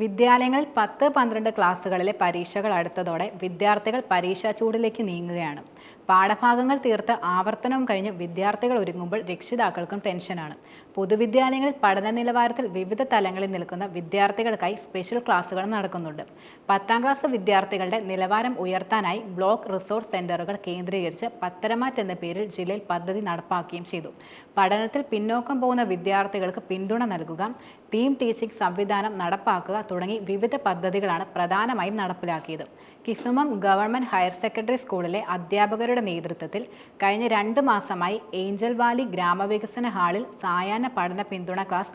വിദ്യാലയങ്ങളിൽ പത്ത് പന്ത്രണ്ട് ക്ലാസ്സുകളിലെ പരീക്ഷകൾ അടുത്തതോടെ വിദ്യാർത്ഥികൾ പരീക്ഷാ ചൂടിലേക്ക് നീങ്ങുകയാണ്. പാഠഭാഗങ്ങൾ തീർത്ത് ആവർത്തനവും കഴിഞ്ഞ് വിദ്യാർത്ഥികൾ ഒരുങ്ങുമ്പോൾ രക്ഷിതാക്കൾക്കും ടെൻഷനാണ്. പൊതുവിദ്യാലയങ്ങളിൽ പഠന നിലവാരത്തിൽ വിവിധ തലങ്ങളിൽ നിൽക്കുന്ന വിദ്യാർത്ഥികൾക്കായി സ്പെഷ്യൽ ക്ലാസ്സുകൾ നടക്കുന്നുണ്ട്. പത്താം ക്ലാസ് വിദ്യാർത്ഥികളുടെ നിലവാരം ഉയർത്താനായി ബ്ലോക്ക് റിസോർട്ട് സെന്ററുകൾ കേന്ദ്രീകരിച്ച് പത്തരമാറ്റ് എന്ന പേരിൽ ജില്ലയിൽ പദ്ധതി നടപ്പാക്കുകയും ചെയ്തു. പഠനത്തിൽ പിന്നോക്കം പോകുന്ന വിദ്യാർത്ഥികൾക്ക് പിന്തുണ നൽകുക ടീം ടീച്ചിംഗ് സംവിധാനം നടപ്പാക്കുക തുടങ്ങി വിവിധ പദ്ധതികളാണ് പ്രധാനമായും നടപ്പിലാക്കിയത്. കിസുമം ഗവൺമെന്റ് ഹയർ സെക്കൻഡറി സ്കൂളിലെ അധ്യാപകരുടെ നേതൃത്വത്തിൽ കഴിഞ്ഞ രണ്ട് മാസമായി ഏഞ്ചൽ വാലി ഗ്രാമവികസന ഹാളിൽ സായാഹ്ന പഠന പിന്തുണ ക്ലാസ്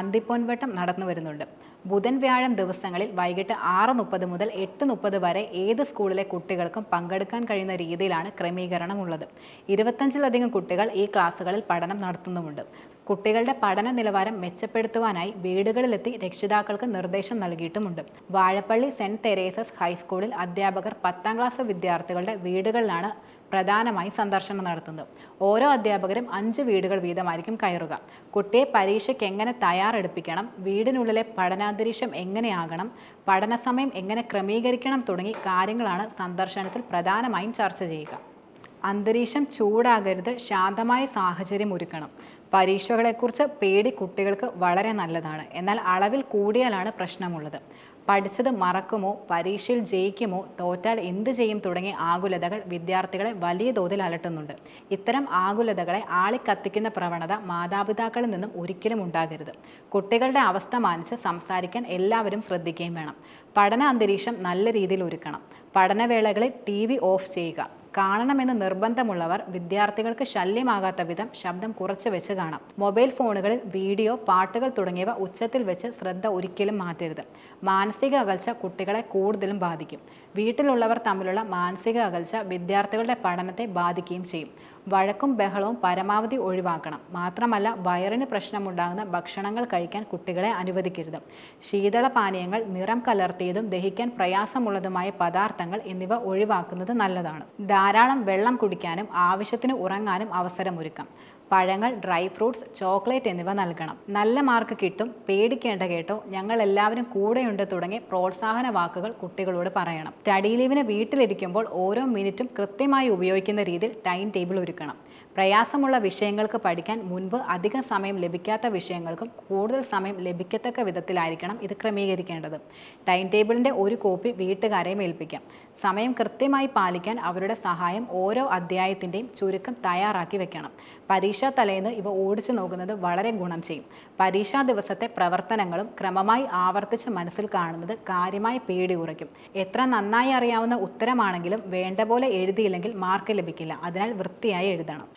അന്തിപ്പൊൻവട്ടം നടന്നു വരുന്നുണ്ട്. ബുധൻ വ്യാഴം ദിവസങ്ങളിൽ വൈകിട്ട് ആറ് മുപ്പത് മുതൽ എട്ട് മുപ്പത് വരെ ഏത് സ്കൂളിലെ കുട്ടികൾക്കും പങ്കെടുക്കാൻ കഴിയുന്ന രീതിയിലാണ് ക്രമീകരണം ഉള്ളത് ഇരുപത്തഞ്ചിലധികം കുട്ടികൾ ഈ ക്ലാസ്സുകളിൽ പഠനം നടത്തുന്നുമുണ്ട്. കുട്ടികളുടെ പഠന നിലവാരം മെച്ചപ്പെടുത്തുവാനായി വീടുകളിലെത്തി രക്ഷിതാക്കൾക്ക് നിർദ്ദേശം നൽകിയിട്ടുമുണ്ട്. വാഴപ്പള്ളി സെന്റ് തെരേസസ് ഹൈസ്കൂളിൽ അധ്യാപകർ പത്താം ക്ലാസ് വിദ്യാർത്ഥികളുടെ വീടുകളിലാണ് പ്രധാനമായി സന്ദർശനം നടത്തുന്നത്. ഓരോ അധ്യാപകരും അഞ്ച് വീടുകൾ വീതമായിരിക്കും കയറുക. കുട്ടിയെ പരീക്ഷയ്ക്ക് എങ്ങനെ തയ്യാറെടുപ്പിക്കണം? വീടിനുള്ളിലെ പഠനാന്തരീക്ഷം എങ്ങനെയാകണം? പഠന സമയം എങ്ങനെ ക്രമീകരിക്കണം തുടങ്ങി കാര്യങ്ങളാണ് സന്ദർശനത്തിൽ പ്രധാനമായും ചർച്ച ചെയ്യുക. അന്തരീക്ഷം ചൂടാകരുത് ശാന്തമായ സാഹചര്യം ഒരുക്കണം. പരീക്ഷകളെക്കുറിച്ച് പേടി കുട്ടികൾക്ക് വളരെ നല്ലതാണ്. എന്നാൽ അളവിൽ കൂടിയാലാണ് പ്രശ്നമുള്ളത്. പഠിച്ചത് മറക്കുമോ പരീക്ഷയിൽ ജയിക്കുമോ തോറ്റാൽ എന്ത് ചെയ്യും തുടങ്ങിയ ആകുലതകൾ വിദ്യാർത്ഥികളെ വലിയ തോതിൽ അലട്ടുന്നുണ്ട്. ഇത്തരം ആകുലതകളെ ആളിക്കത്തിക്കുന്ന പ്രവണത മാതാപിതാക്കളിൽ നിന്നും ഒരിക്കലും ഉണ്ടാകരുത്. കുട്ടികളുടെ അവസ്ഥ മാനിച്ച് സംസാരിക്കാൻ എല്ലാവരും ശ്രദ്ധിക്കുകയും വേണം. പഠന അന്തരീക്ഷം നല്ല രീതിയിൽ ഒരുക്കണം. പഠനവേളകളിൽ ടി വി ഓഫ് ചെയ്യുക. കാണണമെന്ന് നിർബന്ധമുള്ളവർ വിദ്യാർത്ഥികൾക്ക് ശല്യമാകാത്ത വിധം ശബ്ദം കുറച്ച് വെച്ച് കാണാം. മൊബൈൽ ഫോണുകളിൽ വീഡിയോ പാട്ടുകൾ തുടങ്ങിയവ ഉച്ചത്തിൽ വെച്ച് ശ്രദ്ധ ഒരിക്കലും മാറ്റരുത്. മാനസിക അകൽച്ച കുട്ടികളെ കൂടുതലും ബാധിക്കും. വീട്ടിലുള്ളവർ തമ്മിലുള്ള മാനസിക അകൽച്ച വിദ്യാർത്ഥികളുടെ പഠനത്തെ ബാധിക്കുകയും ചെയ്യും. വഴക്കും ബഹളവും പരമാവധി ഒഴിവാക്കണം. മാത്രമല്ല വയറിന് പ്രശ്നമുണ്ടാകുന്ന ഭക്ഷണങ്ങൾ കഴിക്കാൻ കുട്ടികളെ അനുവദിക്കരുത്. ശീതള പാനീയങ്ങൾ നിറം കലർത്തിയതും ദഹിക്കാൻ പ്രയാസമുള്ളതുമായ പദാർത്ഥങ്ങൾ എന്നിവ ഒഴിവാക്കുന്നത് നല്ലതാണ്. ധാരാളം വെള്ളം കുടിക്കാനും ആവശ്യത്തിന് ഉറങ്ങാനും അവസരമൊരുക്കാം. പഴങ്ങൾ ഡ്രൈ ഫ്രൂട്ട്സ് ചോക്ലേറ്റ് എന്നിവ നൽകണം. നല്ല മാർക്ക് കിട്ടും പേടിക്കേണ്ട കേട്ടോ. ഞങ്ങൾ എല്ലാവരും കൂടെയുണ്ട് തുടങ്ങി പ്രോത്സാഹന വാക്കുകൾ കുട്ടികളോട് പറയണം. സ്റ്റഡി ലീവിന് വീട്ടിലിരിക്കുമ്പോൾ ഓരോ മിനിറ്റും കൃത്യമായി ഉപയോഗിക്കുന്ന രീതിയിൽ ടൈം ടേബിൾ ഒരുക്കണം. പ്രയാസമുള്ള വിഷയങ്ങൾക്ക് പഠിക്കാൻ മുൻപ് അധിക സമയം ലഭിക്കാത്ത വിഷയങ്ങൾക്കും കൂടുതൽ സമയം ലഭിക്കത്തക്ക വിധത്തിലായിരിക്കണം ഇത് ക്രമീകരിക്കേണ്ടത്. ടൈം ടേബിളിന്റെ ഒരു കോപ്പി വീട്ടുകാരെയും ഏൽപ്പിക്കാം. സമയം കൃത്യമായി പാലിക്കാൻ അവരുടെ സഹായം ഓരോ അധ്യായത്തിന്റെയും ചുരുക്കം തയ്യാറാക്കി വെക്കണം. പരീക്ഷാ തലേന്ന് ഇവ ഓടിച്ചു നോക്കുന്നത് വളരെ ഗുണം ചെയ്യും. പരീക്ഷാ ദിവസത്തെ പ്രവർത്തനങ്ങളും ക്രമമായി ആവർത്തിച്ച് മനസ്സിൽ കാണുന്നത് കാര്യമായി പേടി കുറയ്ക്കും. എത്ര നന്നായി അറിയാവുന്ന ഉത്തരമാണെങ്കിലും വേണ്ട പോലെ എഴുതിയില്ലെങ്കിൽ മാർക്ക് ലഭിക്കില്ല. അതിനാൽ വൃത്തിയായി എഴുതണം.